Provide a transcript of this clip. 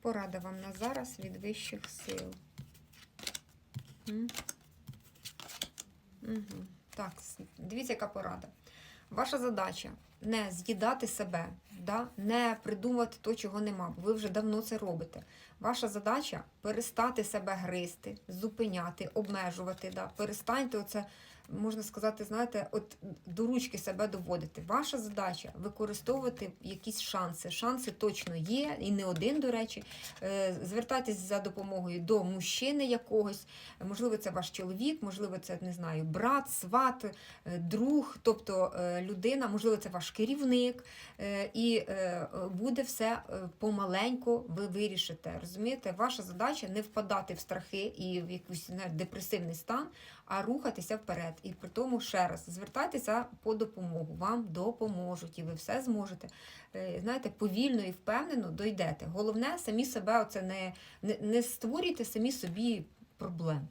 Порада вам на зараз від вищих сил. Угу. Так, дивіться, яка порада. Ваша задача не з'їдати себе, да? не придумувати то, чого нема, бо ви вже давно це робите. Ваша задача перестати себе гризти, зупиняти, обмежувати. Да? Перестаньте оце, можна сказати, знаєте, от до ручки себе доводити. Ваша задача використовувати якісь шанси. Шанси точно є, і не один, до речі. Е, Звертайтесь за допомогою до мужчини якогось. Можливо, це ваш чоловік, можливо, це не знаю, брат, сват, е, друг, тобто е, людина, можливо, це ваш керівник, е, і е, буде все е, помаленьку, ви вирішите. Розумієте, ваша задача не впадати в страхи і в якийсь знаєте, депресивний стан, а рухатися вперед. І при тому ще раз звертайтеся по допомогу. Вам допоможуть, і ви все зможете. Знаєте, повільно і впевнено дойдете. Головне, самі себе оце не, не, не створюйте самі собі проблем.